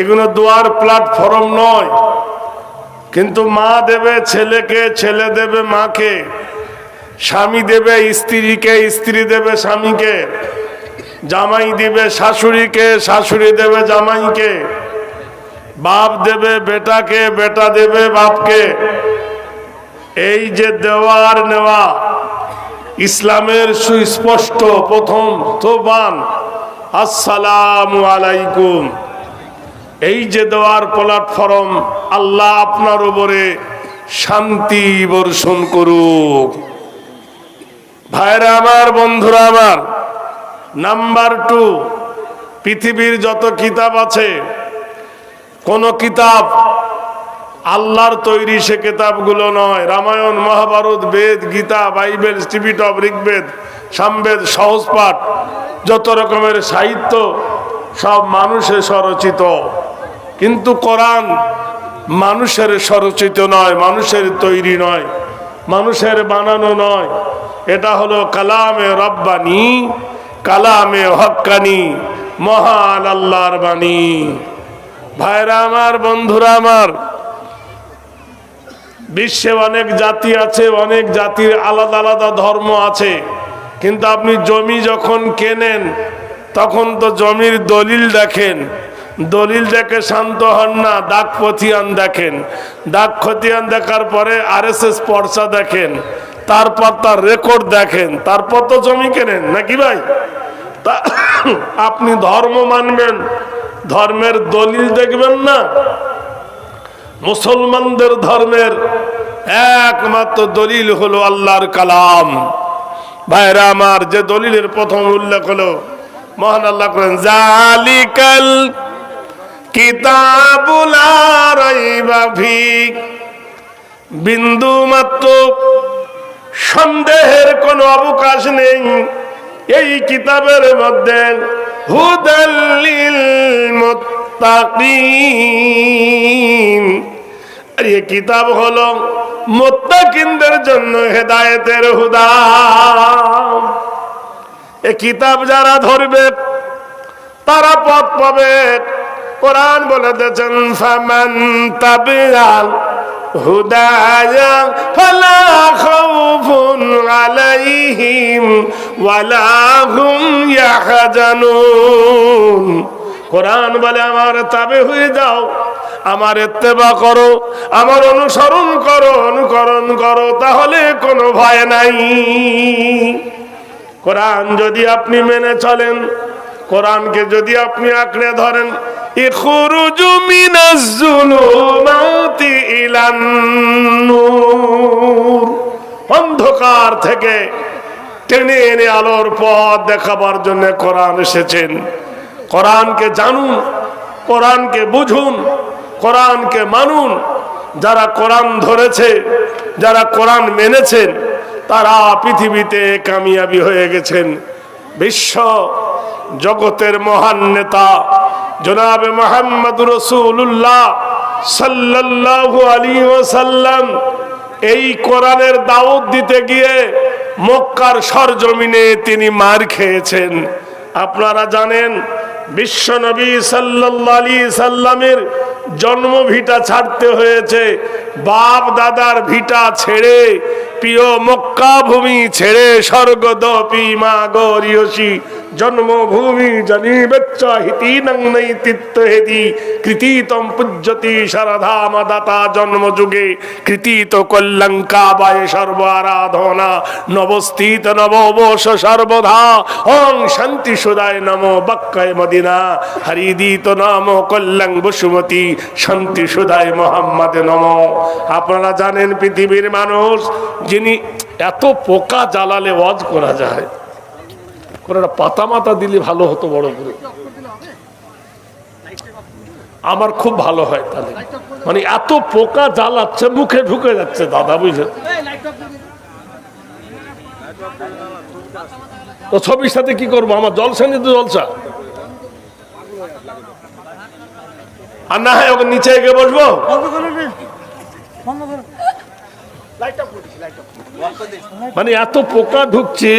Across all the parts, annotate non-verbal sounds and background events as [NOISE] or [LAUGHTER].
এগুলো দোয়ার প্ল্যাটফর্ম নয়। কিন্তু মা দেবে ছেলেকে, ছেলে দেবে মাকে, স্বামী দেবে স্ত্রীকে, স্ত্রী দেবে স্বামীকে, জামাই দিবে শাশুড়িকে, শাশুড়ি দেবে জামাইকে, বাপ দেবে বেটাকে, বেটা দেবে বাপকে। এই যে দেওয়ার নেওয়া, ইসলামের সুস্পষ্ট প্রথম তোবান। আসসালামু আলাইকুম। এই যে দেওয়ার প্ল্যাটফর্ম আল্লাহ আপনার উপরে শান্তি বর্ষণ করুক। ভাইরা আমার, বন্ধুরা আমার, নাম্বার টু পৃথিবীর যত কিতাব আছে, কোন কিতাব আল্লাহর তৈরি সে কিতাবগুলো নয়। রামায়ণ, মহাভারত, বেদ, গীতা, বাইবেল স্টিপিটপ ঋগ্বেদ, সামবেদ সহজপাঠ যত রকমের সাহিত্য, সব মানুষের স্বরচিত কিন্তু কোরআন মানুষের সরচিত নয়, মানুষের তৈরি নয়, মানুষের বানানো নয়। এটা হলো কালামে রব্বানি, কালামে হক্কানি মহান আল্লাহর বাণী। ভাইরা আমার, বন্ধুরা আমার, বিশ্বে অনেক জাতি আছে, অনেক জাতির আলাদা আলাদা ধর্ম আছে। কিন্তু আপনি জমি যখন কেনেন, তখন তো জমির দলিল দেখেন। দলিল দেখে শান্ত হন না ডাক খতিয়ান দেখেন। ডাক খতিয়ান দেখার পরে আর এস এস পর্চা দেখেন। তারপর তার রেকর্ড দেখেন। তারপর তো জমি কেনেন, নাকি ভাই? তা [COUGHS] আপনি ধর্ম মানবেন। ধর্মের দলিল দেখবেন না। মুসলমানদের ধর্মের একমাত্র দলিল হলো আল্লাহর কালাম। ভাইরা আমার, যে দলিলের প্রথম উল্লেখ হলো, মহান আল্লাহ করেন জালিকাল বিন্দু মাত্র। সন্দেহের কোনো অবকাশ নেই। এই কিতাবের মধ্যে আর এই কিতাব হলো মুত্তাকিনদের জন্য হেদায়েতের হুদা। এ কিতাব যারা ধরবে, তারা পথ পাবে। কোরআন বলে দিয়েছেন, ফামান তাবিয়াল হুদায়া ফালা খাউফুন আলাইহিম ওয়ালা হুম ইয়াহজানুন। কোরআন বলে, আমার তাবে হয়ে যাও, আমার এত্তেবা করো, আমার অনুসরণ করো, অনুকরণ করো, তাহলে কোনো ভয় নাই। কোরআন যদি আপনি মেনে চলেন, কোরআনকে যদি আপনি আঁকড়ে ধরেন ইখরুজু মিনাজ জুলুমাতি ইলান নূর। অন্ধকার থেকে টেনে এনে আলোর পথ দেখাবার জন্য কোরআন এসেছেন। কোরআনকে জানুন, কোরআনকে বুঝুন, কোরআনকে মানুন। যারা কোরআন ধরেছে, যারা কোরআন মেনেছেন, তারা পৃথিবীতে কামিয়াবি হয়ে গেছেন। বিশ্ব জগতের মহান নেতা জনাবে মোহাম্মদ রসুল্লাহ সাল্লাল্লাহু আলী ওসাল্লাম এই কোরআনের দাওয়াত দিতে গিয়ে মক্কার সরজমিনে তিনি মার খেয়েছেন। আপনারা জানেন, বিশ্ব নবী সাল্লাল্লাহু আলী সাল্লামের জন্ম ভিটা ছাড়তে হয়েছে। বাপ দাদার ভিটা ছেড়ে, প্রিয় মক্কা ভূমি ছেড়ে স্বর্গদপি মা গরিয়সী জন্মভূমি জনি বেচ্চা হিতি নই তিত্ত হেদি কৃতিতম পুজ্যতি সারধাম দাতা জন্মযুগে। কৃতিত কল্যাঙ্কা বায় সর্ব আরাধনা। নবস্থিত নববশ সর্বধা ওং শান্তি সুদায় নম বাক্কায় মদিনা। হরিদিত নাম কল্যাং বসুমতী। শান্তি সুদায় মোহাম্মদ নম। আপনারা জানেন পৃথিবীর মানুষ যিনি এত পোকা জ্বালালে ওয়াজ করা যায়। পাতা মাতা দিলে ভালো হতো বড় করে। আমার খুব ভালো হয় তাহলে। মানে এত পোকা জ্বালাচ্ছে, মুখে ঢুকে যাচ্ছে, দাদা বুঝলেন? তো ছবির সাথে কি করব? আমার জলসা নিতে জলসা। আর না হয় ওকে নিচে গিয়ে বসবো? মানে এত পোকা ঢুকছে।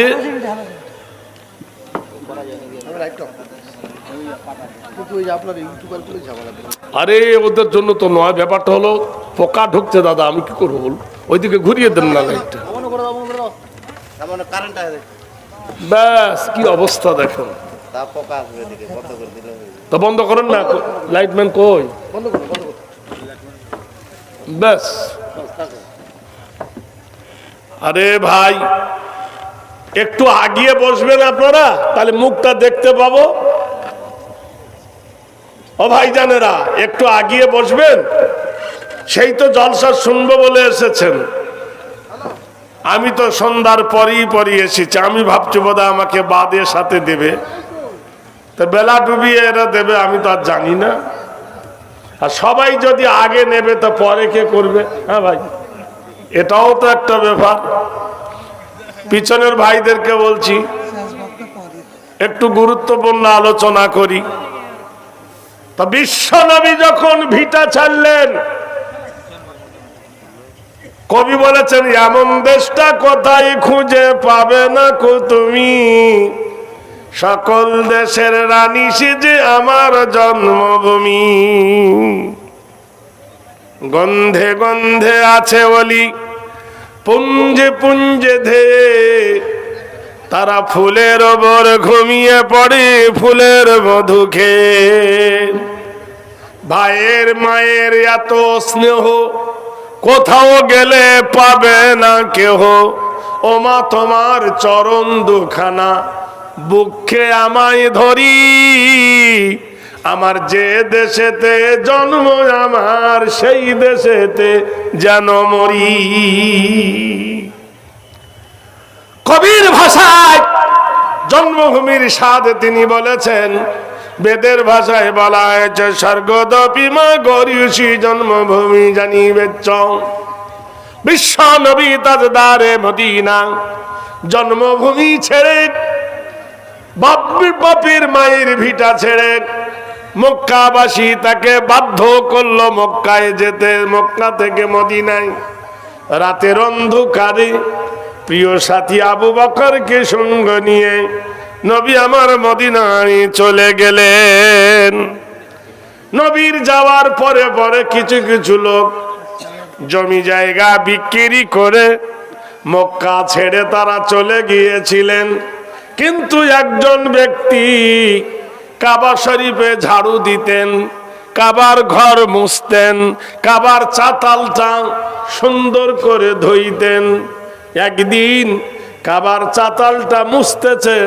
আরে ওদের জন্য তো নয় ব্যাপারটা হলো পোকা ঢুকছে দাদা আমি কি করব বল ওইদিকে ঘুরিয়ে দেন না লাইটটা করে দাও করে। দাও তার কারেন্ট আছে। ব্যাস কি অবস্থা দেখো তা পোকা আসবে এদিকে বন্ধ করে দিলে। হয়ে। তো বন্ধ করেন না লাইটম্যান কই? ব্যাস। আরে ভাই, একটু আগিয়ে বসবেন আপনারা, তাহলে মুখটা দেখতে পাবো। ও ভাই জানেরা একটু আগিয়ে বসবেন, সেই তো জলসা শুনব বলে এসেছেন। আমি তো সন্ধ্যার পরই পরই এসেছি, আমি ভাবছি বোধ আমাকে বাদে সাথে দেবে। তো বেলা ডুবিয়ে এরা দেবে, আমি তো আর জানি না। আর সবাই যদি আগে নেবে, তো পরে কে করবে? হ্যাঁ ভাই, এটাও তো একটা ব্যাপার। পিছনের ভাইদেরকে বলছি, একটু গুরুত্বপূর্ণ আলোচনা করি। তা বিশ্বনবী যখন ভিটা ছাড়লেন, কবি বলেছেন, এমন দেশটা কোথায় খুঁজে পাবে না কো তুমি? সকল দেশের রানী সেজে আমার জন্মভূমি। গন্ধে গন্ধে আছে বলি পুঞ্জে পুঞ্জে ধে। তারা ফুলের ওপর ঘুমিয়ে পড়ে, ফুলের মধু খেয়ে। ভাইয়ের মায়ের এত স্নেহ, কোথাও গেলে পাবে না কেহ। ও মা তোমার চরণ দুখানা বুকে আমায় ধরি। আমার যে দেশেতে জন্ম, আমার সেই দেশেতে যেন মরি। কবির ভাষায় জন্মভূমির স্বাদ তিনি বলেছেন, বেদের ভাষায় বলা হয়েছে স্বর্গদপি মা গরিয়সী জন্মভূমি জানিবে বিশ্ব নবী তাজদারে মদিনা, জন্মভূমি ছেড়ে বাপির বাপির মায়ের ভিটা ছেড়ে মক্কাবাসী তাকে বাধ্য করল মক্কায় যেতে, মক্কা থেকে মদিনায়। রাতের অন্ধকারে প্রিয় সাথী আবু বকরকে সঙ্গ নিয়ে নবী আমার মদিনায় চলে গেলেন। নবীর যাওয়ার পরে পরে কিছু কিছু লোক জমি জায়গা বিক্রি করে মক্কা ছেড়ে তারা চলে গিয়েছিলেন। কিন্তু একজন ব্যক্তি কাবা শরীফে ঝাড়ু দিতেন, কাবার ঘর মুছতেন, কাবার চাতালটা সুন্দর করে ধুইতেন। একদিন কাবার চাতালটা মুছতেছে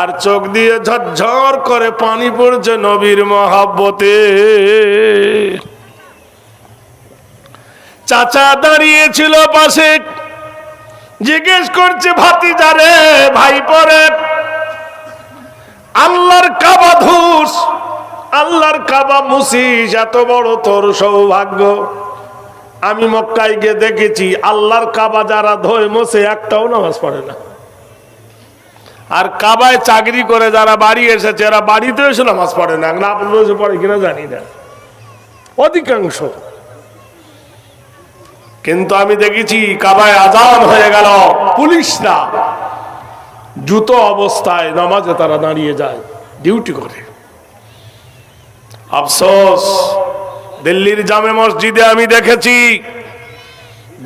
আর চোখ দিয়ে ঝরঝর করে পানি পড়ছে নবীর মহাব্বতে। চাচা দাঁড়িয়েছিল পাশে জিজ্ঞেস করছে ভাতিজারে ভাই পরে। আল্লাহর কাবা ধুস, আল্লাহর কাবা মুসিস, এত বড় তোর সৌভাগ্য। আমি মক্কায় গিয়ে দেখেছি, আল্লাহর কাবা যারা ধোয় মোছে, একটাও নামাজ পড়ে না। আর কাবায় চাকরি করে যারা বাড়ি এসেছে, এরা বাড়িতে এসে নামাজ পড়ে না। না, আপনার পড়ে কিনা জানি না। অধিকাংশ কিন্তু আমি দেখেছি কাবায় আজান হয়ে গেল। পুলিশরা জুতো অবস্থায় নামাজে তারা দাঁড়িয়ে যায়, ডিউটি করে। আফসোস, দিল্লির জামে মসজিদে আমি দেখেছি,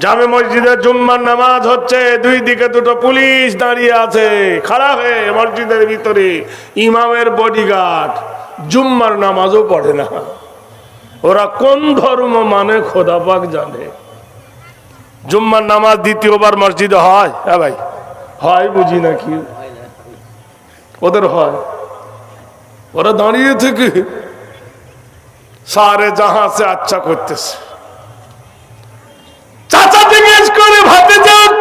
জামে মসজিদে জুম্মার নামাজ হচ্ছে, দুই দিকে দুটো পুলিশ দাঁড়িয়ে আছে খাড়া হয়ে মসজিদের ভিতরে, ইমামের বডিগার্ড জুম্মার নামাজও পড়ে না। ওরা কোন ধর্ম মানে খোদা পাক জানে। জুম্মার নামাজ দ্বিতীয়বার মসজিদে হয়। হ্যাঁ ভাই। হয় বুঝি নাকি? ওদের হয়। ওরা দাঁড়িয়ে থেকে সারে জাহা সে আচ্ছা করতেছে। চাচা জিজ্ঞেস করে যান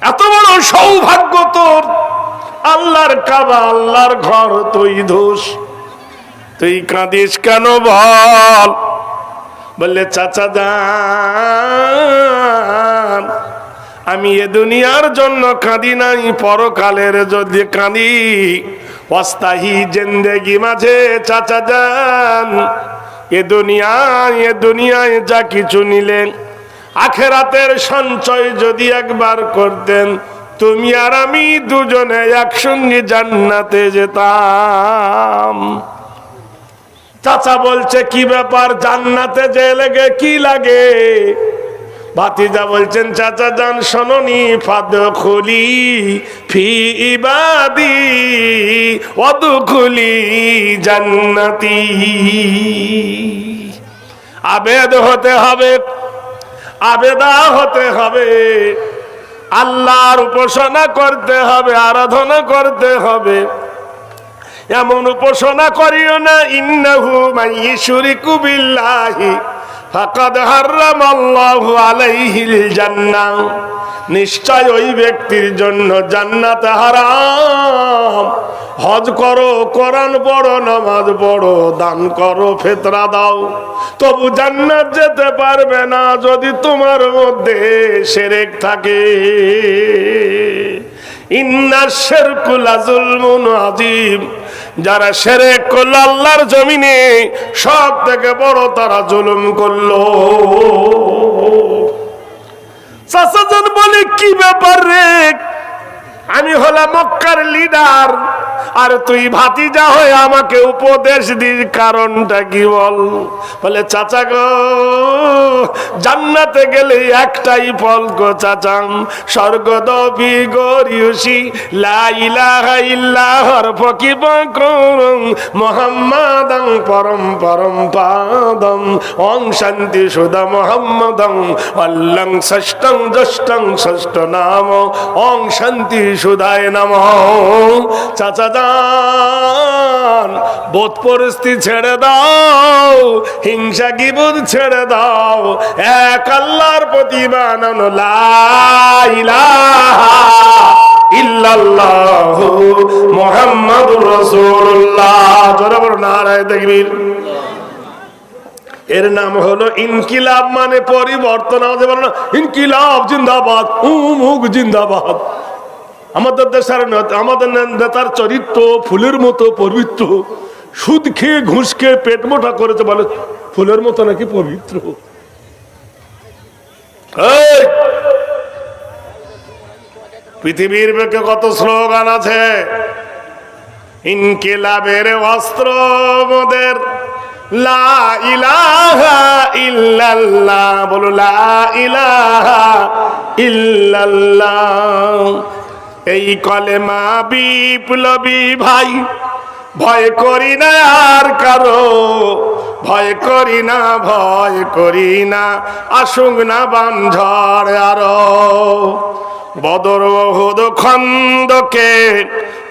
এত বড় সৌভাগ্য তোর। আল্লাহর কাবা, আল্লাহর ঘর, তুই ধোস। তুই কাঁদিস কেন বল? বললে চাচা যান আমি এ দুনিয়ার জন্য কাঁদি নাই, পরকালের যদি কাঁদি অস্তাহি জেন্দেগি মাঝে, চাচা যান এ দুনিয়ায় এ দুনিয়ায় যা কিছু নিলেন, আখেরাতের সঞ্চয় যদি একবার করতেন, তুমি আর আমি দুজনে একসঙ্গে জান্নাতে যেতাম। চাচা বলছে, কি ব্যাপার? জান্নাতে যে লেগে কি লাগে? ভাতিজা বলছেন, চাচা যান শোনি ফাদ খুলি ফি ইবাদি অদুখুলি জান্নাতি। আবেদ হতে হবে, আবেদা হতে হবে, আল্লাহর উপাসনা করতে হবে, আরাধনা করতে হবে। এমন উপাসনা করিও না, ইন্নাহু মাইশুরিকু বিল্লাহি ফাকাদ হারামাল্লাহু আলাইহিল জান্নাহ। নিশ্চয় ওই ব্যক্তির জন্য জান্নাত হারাম। হজ করো, কোরআন পড়ো, নামাজ পড়ো, দান করো, ফেতরা দাও। তবু জান্নাত যেতে পারবে না যদি তোমার মধ্যে সেরেক থাকে। ইন্নার শেরকুল আজুলমুন আজিম যারা সেরে করল আল্লাহর জমিনে, সব থেকে বড় তারা জুলুম করল। চাচাজন বলে, কি ব্যাপার রে? আমি হলাম মক্কার লিডার। আর তুই ভাতিজা হয়ে আমাকে উপদেশ দিস, কারণটা কি বল? বলে, চাচা গো, জান্নাতে গেলে একটাই ফল গো চাচাম স্বর্গদপি গরিয়সি লাইলাহা ইল্লাহর ফকিব করুম মোহাম্মদং পরম পরম পাদম অং শান্তি সুদা মোহাম্মদং অল্লং ষষ্ঠং জ্যেষ্ঠং ষষ্ঠ নাম অং শান্তি সুদায় নাম চাচা যান, বোধ পরিস্থিতি ছেড়ে দাও, হিংসা বোধ ছেড়ে দাও। এক আল্লাহর প্রতি বানানো তাকবীর। এর নাম হলো ইনকিলাব মানে পরিবর্তন। আমাদের বলো ইনকিলাব জিন্দাবাদ, উমুক জিন্দাবাদ। আমাদের দেশের আমাদের নেতার চরিত্র, ফুলের মতো পবিত্র। সুদ খেয়ে ঘুষ খেয়ে পেট মোটা করেছে বলে ফুলের মতো নাকি পবিত্র! পৃথিবীর বেকে কত স্লোগান আছে? ইনকিলাবের অস্ত্র মোদের লা ইলাহা বলো লা ইলাহা ইল্লাল্লাহ। এই কলেমা বিপ্লবী ভাই, ভয় করি না আর কারও, ভয় করি না, ভয় করি না, আসুক না বাঞ্ঝড় আরও। বদর বহুদ খন্দকে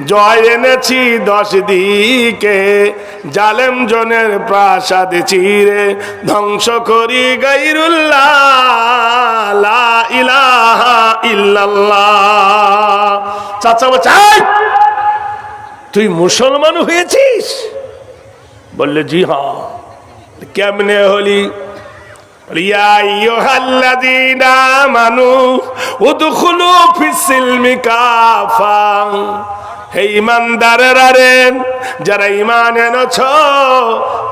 জয় এনেছি দশ দিকে। জালেম জনের প্রাসাদ চিরে ধ্বংস করি গাইরুল্লাহ। ইলাহা ইল্লাল্লাহ। তুই মুসলমান হয়েছিস? বললে, জি হ্যাঁ। কেমনে হলি? হে যারা ইমান এনেছ,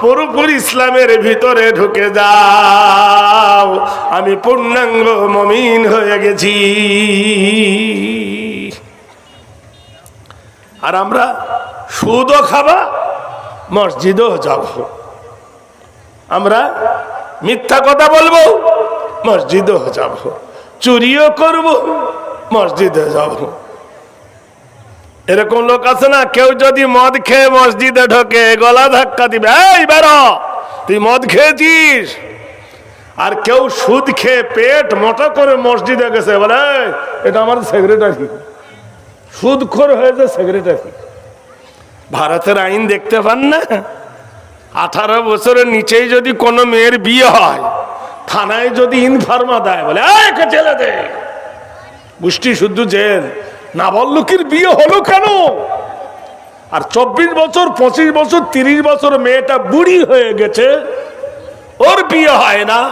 পুরোপুরি ইসলামের ভিতরে ঢুকে যাও। আমি পূর্ণাঙ্গ মমিন হয়ে গেছি। আর আমরা সুদও খাবা, মসজিদও যাব। আমরা মিথ্যা কথা বলব মসজিদও যাব। চুরিও করব, মসজিদে যাব। এরকম লোক আছে না, কেউ যদি মদ খেয়ে মসজিদে ঢোকে, গলা ধাক্কা দিবে, এই, বেরো, তুই মদ খেয়েছিস? আর কেউ সুদ খেয়ে পেট মোটা করে মসজিদে গেছে, বলে এটা আমার সেক্রেটারি সুদখোর হয়েছে সেক্রেটারি ভারতের আইন দেখতে পান না? আঠারো বছরের নিচেই যদি কোনো মেয়ের বিয়ে হয় থানায় যদি ইনফার্মা দেয় বলে "এই, একে জেলে দে। গোষ্ঠী শুদ্ধ জেল। নাবালকের বিয়ে হলো কেন? আর চব্বিশ বছর পঁচিশ বছর তিরিশ বছর মেয়েটা বুড়ি হয়ে গেছে ওর বিয়ে হয় না।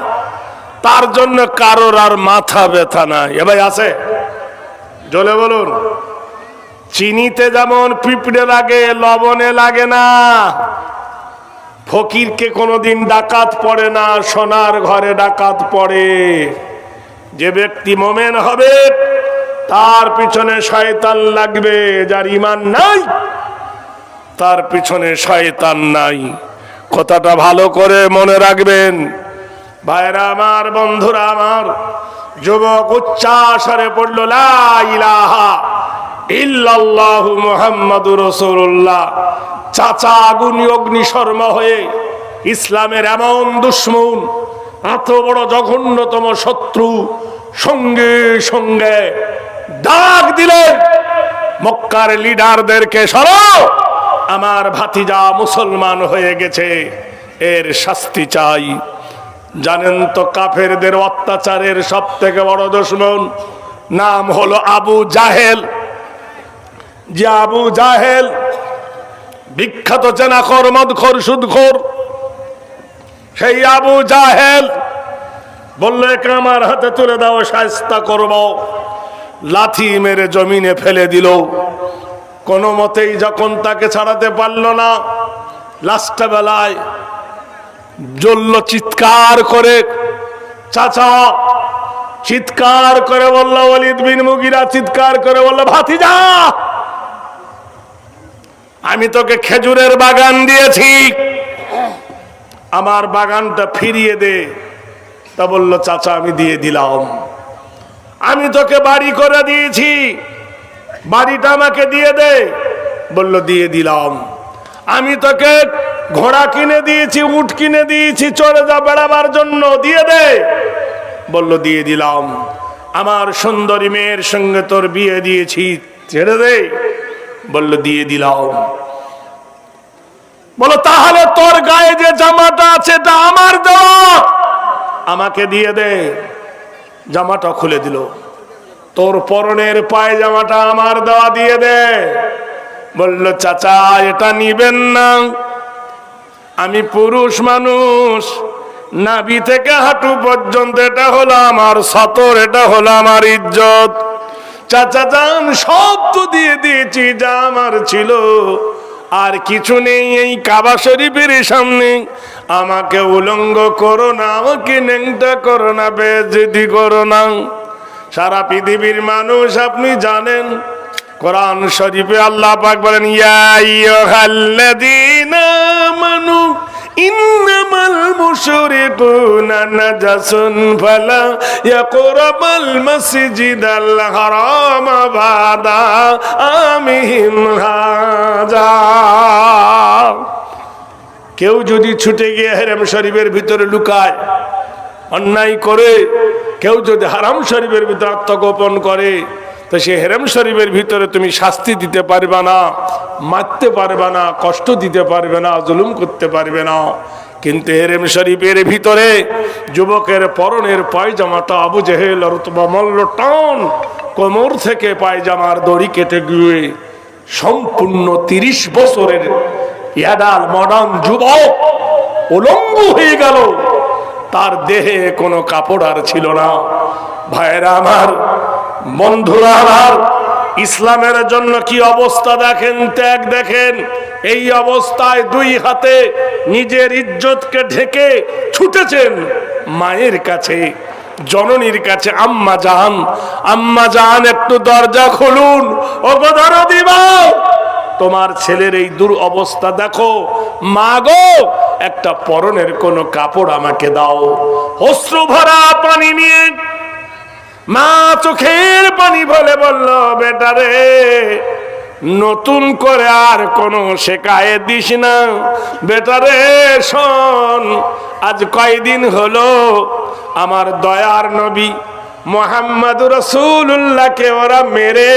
তার জন্য কারোর আর মাথা ব্যথা নাই। এবার আছে? জলে বলুন। চিনিতে যেমন পিঁপড়ে লাগে লবণে লাগে না। ফকিরকে কোনোদিন ডাকাত পড়ে না, সোনার ঘরে ডাকাত পড়ে। যে ব্যক্তি মোমেন হবে, তার পিছনে শয়তান লাগবে, যার ইমান নাই, তার পিছনে শয়তান নাই। কথাটা ভালো করে মনে রাখবেন। ভাইরা আমার, বন্ধুরা আমার, যুবক উচ্চাসরে পড়ল ইল্লাল্লাহু মুহাম্মাদুর রাসূলুল্লাহ। চাচা আগুনি অগ্নি শর্মা হয়ে ইসলামের এমন দুশ্মন, এত বড় জঘন্যতম শত্রু সঙ্গে সঙ্গে ডাক দিলেন মক্কার লিডারদেরকে সরো। আমার ভাতিজা মুসলমান হয়ে গেছে, এর শাস্তি চাই। জানেন তো কাফেরদের অত্যাচারের সব থেকে বড় দুশ্মন, নাম হলো আবু জাহেল। যে আবু জাহেল বিখ্যাত চেনাখর মদখর, সুদখোর। সেই আবু জাহেল, বলল, একে আমার হাতে তুলে দাও সাস্তা করব। লাথি মেরে জমিনে ফেলে দিল। কোনো মতেই যখন তাকে ছাড়াতে পারল না, লাস্ট বেলায় জ্বলল চিৎকার করে। চাচা, চিৎকার করে বলল ওলিদ বিন মুগিরা চিৎকার করে বলল, ভাতিজা! আমি তোকে খেজুরের বাগান দিয়েছি। আমার বাগানটা ফিরিয়ে দে। তা বলল, চাচা, আমি দিয়ে দিলাম। আমি তোকে বাড়ি করে দিয়েছি। বাড়িটা আমাকে দিয়ে দে। বলল, দিয়ে দিলাম। আমি তোকে ঘোড়া কিনে দিয়েছি, উট কিনে দিয়েছি চলে যা বেড়াবার জন্য, দিয়ে দে। বলল, দিয়ে দিলাম। আমার সুন্দরী মেয়ের সঙ্গে তোর বিয়ে দিয়েছি, ছেড়ে দে। বলল, দিয়ে দিলাম। বলো তাহলে তোর গায়ে যে জামাটা আছে, এটা আমার আমাকে দিয়ে দে। জামাটা খুলে দিল। তোর পরনের পায়ে জামাটা আমার দেওয়া, দিয়ে দে। বলল, চাচা, এটা নিবেন না। আমি পুরুষ মানুষ। নাভি থেকে হাঁটু পর্যন্ত এটা হলো আমার সতর, এটা হলো আমার ইজ্জত। চাচা যান সব তো দিয়ে দিয়েছি, যা আমার ছিল। আর কিছু নেই এই কাবা শরীফের সামনে। আমাকে উলঙ্গ করো না, আমাকে নেংটা করো না, বেজেদি করো না। সারা পৃথিবীর মানুষ আপনি জানেন কোরআন শরীফে আল্লাহ পাক বলেন, ইয়া আইয়ুহাল্লাযীনা আমানু, ইন্নামাল মুশরিকুনা নাজাসুন ফালা ইয়াকরাবাল মাসজিদাল হারাম বাদা আমিহিম হাজা। কেউ যদি ছুটে গিয়ে হেরেম শরীফের ভিতরে লুকায়, অন্যায় করে, কেউ যদি হারাম শরীফের ভিতরে আত্মগোপন করে তো সে হেরেম শরীফের ভিতরে তুমি শাস্তি দিতে পারবে না, মারতে পারবে না, কষ্ট দিতে পারবে না, জুলুম করতে পারবে না। কিন্তু হেরেম শরীফের ভিতরে যুবকের পরনের পায়জামাটা আবু জেহেল মল্ল টান কোমর থেকে পায়জামার দড়ি কেটে গিয়ে সম্পূর্ণ তিরিশ বছরের ইয়াডাল মডার্ন যুবক উলঙ্গ হয়ে গেল। তার দেহে কোনো কাপড় আর ছিল না। ভাইরা আমার বন্ধুরা আমার, ইসলামের জন্য কি অবস্থা দেখেন, ত্যাগ দেখেন। এই অবস্থায় দুই হাতে নিজের ইজ্জতকে ঢেকে ছুটেছেন মায়ের কাছে, জননীর কাছে, আম্মা জান আম্মা জান একটু দরজা খুলুন। ও গো দিবা তোমার ছেলের এই দূর অবস্থা দেখো। মা গো, একটা পরনের কোনো কাপড় আমাকে দাও। অশ্রু ভরা পানি নিয়ে মা চোখের পানি বলে বলল, বেটা রে, নতুন করে আর কোনো শেখায় দিস না। বেটা রে, শোন, আজ কয়দিন হলো আমার দয়ার নবী মোহাম্মদ রসুল্লাহকে ওরা মেরে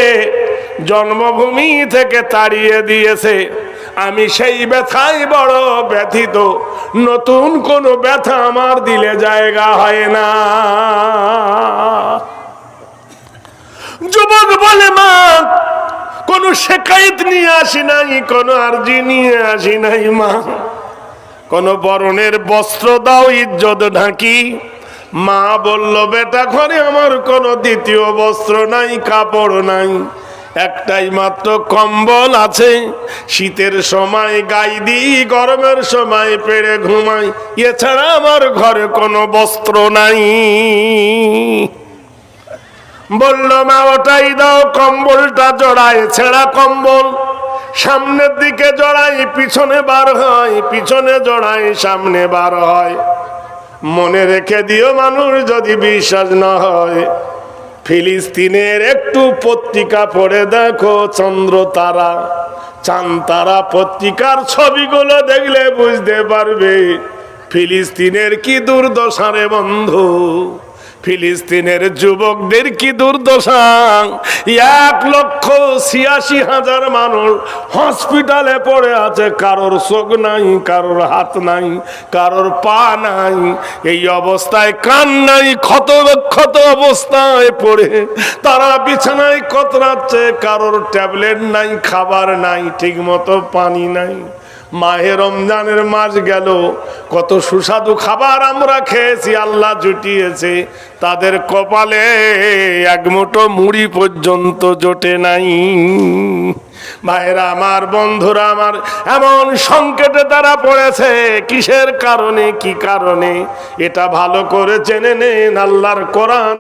জন্মভূমি থেকে তাড়িয়ে দিয়েছে। আমি সেই ব্যথাই বড় ব্যথিত। নতুন কোনো ব্যথা আমার দিলে জায়গা হয় না। যুবক বলে মা, কোনো শেখায়ত নিয়ে আসি নাই, কোনো আর্জি নিয়ে আসি নাই মা। কোন বরণের বস্ত্র দাও, ইজ্জত ঢাকি। মা বলল, বেটা ঘরে আমার কোনো দ্বিতীয় বস্ত্র নাই, কাপড় নাই। একটাই মাত্র কম্বল আছে। শীতের সময় গাই দিই, গরমের সময় পেড়ে ঘুমাই। এছাড়া আমার ঘরে কোনো বস্ত্র নাই। বলল, মা, ওটাই দাও, কম্বলটা জড়ায়, ছেঁড়া কম্বল। সামনের দিকে জড়াই পিছনে বার হয়, পিছনে জড়াই সামনে বার হয়। মনে রেখে দিও মানুষ, যদি বিশ্বাস না হয়। ফিলিস্তিনের একটু পত্রিকা পড়ে দেখো চন্দ্র তারা চান তারা পত্রিকার ছবিগুলো দেখলে বুঝতে পারবে, ফিলিস্তিনের কি দুর্দশারে বন্ধু। ফিলিস্তিনের যুবকদের কি দুর্দশা? এক লক্ষ ছিয়াশি হাজার মানুষ হসপিটালে পড়ে আছে। কারোর চোখ নাই, কারোর হাত নাই, কারোর পা নাই। এই অবস্থায় কান নাই ক্ষত ক্ষত অবস্থায় পড়ে। তারা বিছানায় কতরাচ্ছে? কারোর ট্যাবলেট নাই, খাবার নাই ঠিক মতো পানি নাই। মাহে রমজানের মাস গেল। কত সুস্বাদু খাবার আমরা খেয়েছি, আল্লাহ জুটিয়েছে। তাদের কপালে এক মুঠো মুড়ি পর্যন্ত জোটে নাই। ভাইরা আমার বন্ধুরা, আমার এমন সংকেটে তারা পড়েছে, কিসের কারণে, কি কারণে? এটা ভালো করে জেনে নেন আল্লাহর কোরআন।